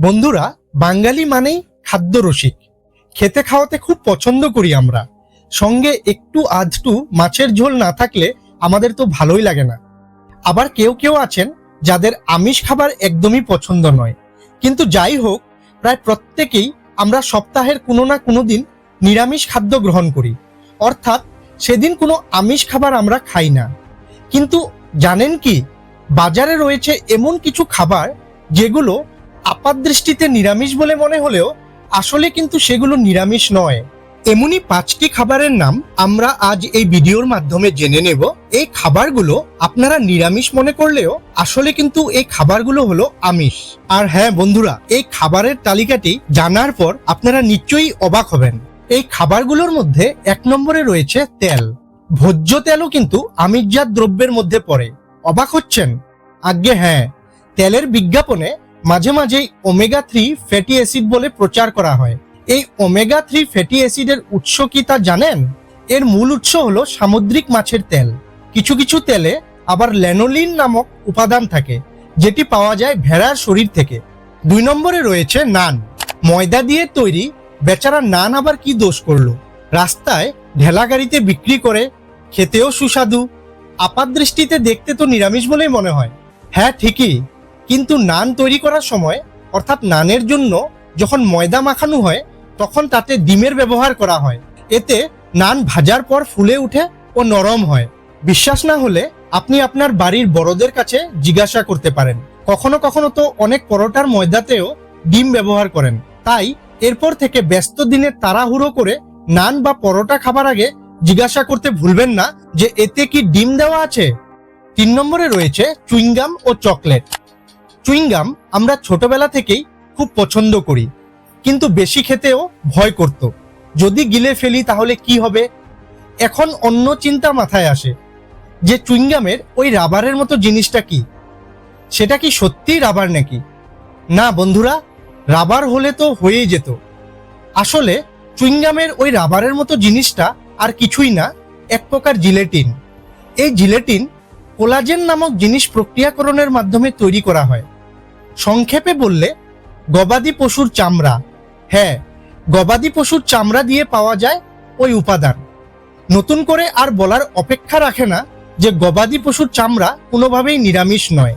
বন্ধুরা, বাঙালি মানেই খাদ্য রসিক। খেতে খাওয়াতে খুব পছন্দ করি আমরা। সঙ্গে একটু আধটু মাছের ঝোল না থাকলে আমাদের তো ভালোই লাগে না। আবার কেউ কেউ আছেন যাদের আমিষ খাবার একদমই পছন্দ নয়। কিন্তু যাই হোক, প্রায় প্রত্যেকেই আমরা সপ্তাহের কোনো না কোনো দিন নিরামিষ খাদ্য গ্রহণ করি। অর্থাৎ সেদিন কোনো আমিষ খাবার আমরা খাই না। কিন্তু জানেন কি, বাজারে রয়েছে এমন কিছু খাবার যেগুলো আপাত দৃষ্টিতে নিরামিষ বলে মনে হলেও আসলে কিন্তু সেগুলো নিরামিষ নয়। এমনই পাঁচটি খাবারের নাম আমরা আজ এই ভিডিওর মাধ্যমে জেনে নেব। এই খাবারগুলো আপনারা নিরামিষ মনে করলেও আসলে কিন্তু এই খাবারগুলো হলো আমিষ। আর হ্যাঁ বন্ধুরা, এই খাবারের তালিকাটি জানার পর আপনারা নিশ্চয়ই অবাক হবেন। এই খাবারগুলোর মধ্যে এক নম্বরে রয়েছে তেল। ভোজ্য তেলও কিন্তু আমিষজাত দ্রব্যের মধ্যে পড়ে। অবাক হচ্ছেন? আজ্ঞে হ্যাঁ তেলের বিজ্ঞাপনে মাঝে মাঝেই ওমেগা থ্রি ফ্যাটি অ্যাসিড বলে প্রচার করা হয়। এই ওমেগা থ্রি ফ্যাটি অ্যাসিডের উৎস কি তা জানেন? এর মূল উৎস হলো সামুদ্রিক মাছের তেল। কিছু কিছু তেলে আবার ল্যানোলিন নামক উপাদান থাকে, যেটি পাওয়া যায় ভেড়ার শরীর থেকে। দুই নম্বরে রয়েছে নান। ময়দা দিয়ে তৈরি, বেচারা নান আবার কি দোষ করল? রাস্তায় ঢেলা গাড়িতে বিক্রি করে, খেতেও সুস্বাদু। আপাত দৃষ্টিতে দেখতে তো নিরামিষ বলেই মনে হয়। হ্যাঁ ঠিকই। কিন্তু নান তৈরি করার সময়, অর্থাৎ নানের জন্য যখন ময়দা মাখানো হয়, তখন তাতে ডিমের ব্যবহার করা হয়। এতে নান ভাজার পর ফুলে উঠে ও নরম হয়। বিশ্বাস না হলে আপনি আপনার বাড়ির বড়দের কাছে জিজ্ঞাসা করতে পারেন। কখনো কখনো তো অনেক পরোটার ময়দাতেও ডিম ব্যবহার করেন। তাই এরপর থেকে ব্যস্ত দিনে তাড়াহুড়ো করে নান বা পরোটা খাবার আগে জিজ্ঞাসা করতে ভুলবেন না যে এতে কি ডিম দেওয়া আছে। তিন নম্বরে রয়েছে চুইংগাম ও চকলেট। চুইংগাম আমরা ছোটবেলা থেকেই খুব পছন্দ করি। কিন্তু বেশি খেতেও ভয় করত। যদি গিলে ফেলি তাহলে কি হবে? এখন অন্য চিন্তা মাথায় আসে যে চুইংগামের ওই রাবারের মতো জিনিসটা কি? সেটা কি সত্যিই রাবার নাকি? না বন্ধুরা, রাবার হলে তো হয়েই যেত। আসলে চুইংগামের ওই রাবারের মতো জিনিসটা আর কিছুই না, এক প্রকার জিলেটিন। এই জিলেটিন কোলাজেন নামক জিনিস প্রক্রিয়াকরণের মাধ্যমে তৈরি করা হয়। সংক্ষেপে বললে, গবাদি পশুর চামড়া। হ্যাঁ গবাদি পশুর চামড়া দিয়ে পাওয়া যায় ওই উপাদান। নতুন করে আর বলার অপেক্ষা রাখে না যে গবাদি পশুর চামড়া কোনোভাবেই নিরামিষ নয়।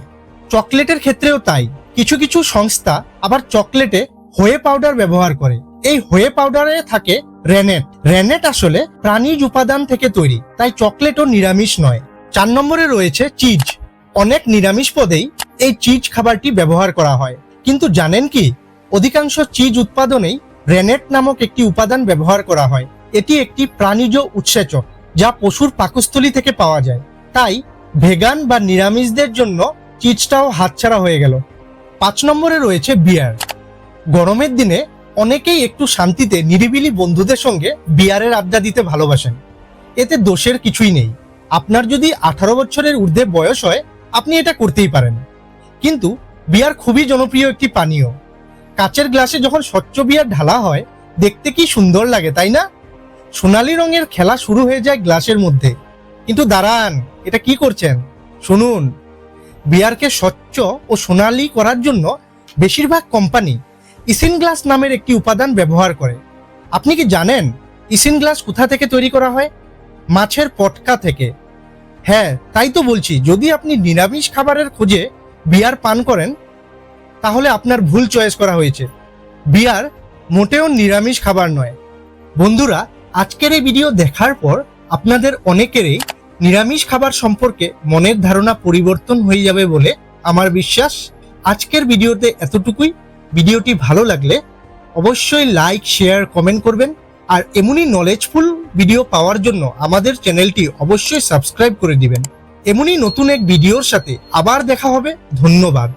চকলেটের ক্ষেত্রেও তাই। কিছু কিছু সংস্থা আবার চকলেটে হোয়ে পাউডার ব্যবহার করে। এই হোয়ে পাউডারে থাকে রেনেট। রেনেট আসলে প্রাণীজ উপাদান থেকে তৈরি, তাই চকলেটও নিরামিষ নয়। চার নম্বরে রয়েছে চিজ। অনেক নিরামিষ পদেই এই চিজ খাবারটি ব্যবহার করা হয়। কিন্তু জানেন কি? অধিকাংশ চিজ উৎপাদনেই রেনেট নামক একটি উপাদান ব্যবহার করা হয়। এটি একটি প্রাণীজ উৎসেচক, যা পশুর পাকস্থলী থেকে পাওয়া যায়। তাই ভেগান বা নিরামিষদের জন্য চিজটাও হাতছাড়া হয়ে গেল। পাঁচ নম্বরে রয়েছে বিয়ার। গরমের দিনে অনেকেই একটু শান্তিতে নিরিবিলি বন্ধুদের সঙ্গে বিয়ারের আড্ডা দিতে ভালোবাসেন। এতে দোষের কিছুই নেই। আপনার যদি আঠারো বছরের ঊর্ধ্বে বয়স হয়, আপনি এটা করতেই পারেন। কিন্তু বিয়ার খুবই জনপ্রিয় একটি পানীয়। কাচের গ্লাসে যখন স্বচ্ছ বিয়ার ঢালা হয়, দেখতে কি সুন্দর লাগে, তাই না? সোনালী রঙের খেলা শুরু হয়ে যায় গ্লাসের মধ্যে। কিন্তু দাঁড়ান, এটা কি করছেন? শুনুন, বিয়ারকে স্বচ্ছ ও সোনালী করার জন্য বেশিরভাগ কোম্পানি ইসিন গ্লাস নামের একটি উপাদান ব্যবহার করে। আপনি কি জানেন ইসিন গ্লাস কোথা থেকে তৈরি করা হয়? মাছের পটকা থেকে। হ্যাঁ তাই তো বলছি, যদি আপনি নিরামিষ খাবারের খোঁজে বিয়ার পান করেন, তাহলে আপনার ভুল চয়েস করা হয়েছে। বিয়ার মোটেও নিরামিষ খাবার নয়। বন্ধুরা, আজকের এই ভিডিও দেখার পর আপনাদের অনেকেরই নিরামিষ খাবার সম্পর্কে মনের ধারণা পরিবর্তন হয়ে যাবে বলে আমার বিশ্বাস। আজকের ভিডিওতে এতটুকুই। ভিডিওটি ভালো লাগলে অবশ্যই লাইক শেয়ার কমেন্ট করবেন। আর এমনই নলেজফুল ভিডিও পাওয়ার জন্য আমাদের চ্যানেলটি অবশ্যই সাবস্ক্রাইব করে দিবেন। এমনই নতুন এক ভিডিওর সাথে আবার দেখা হবে। ধন্যবাদ।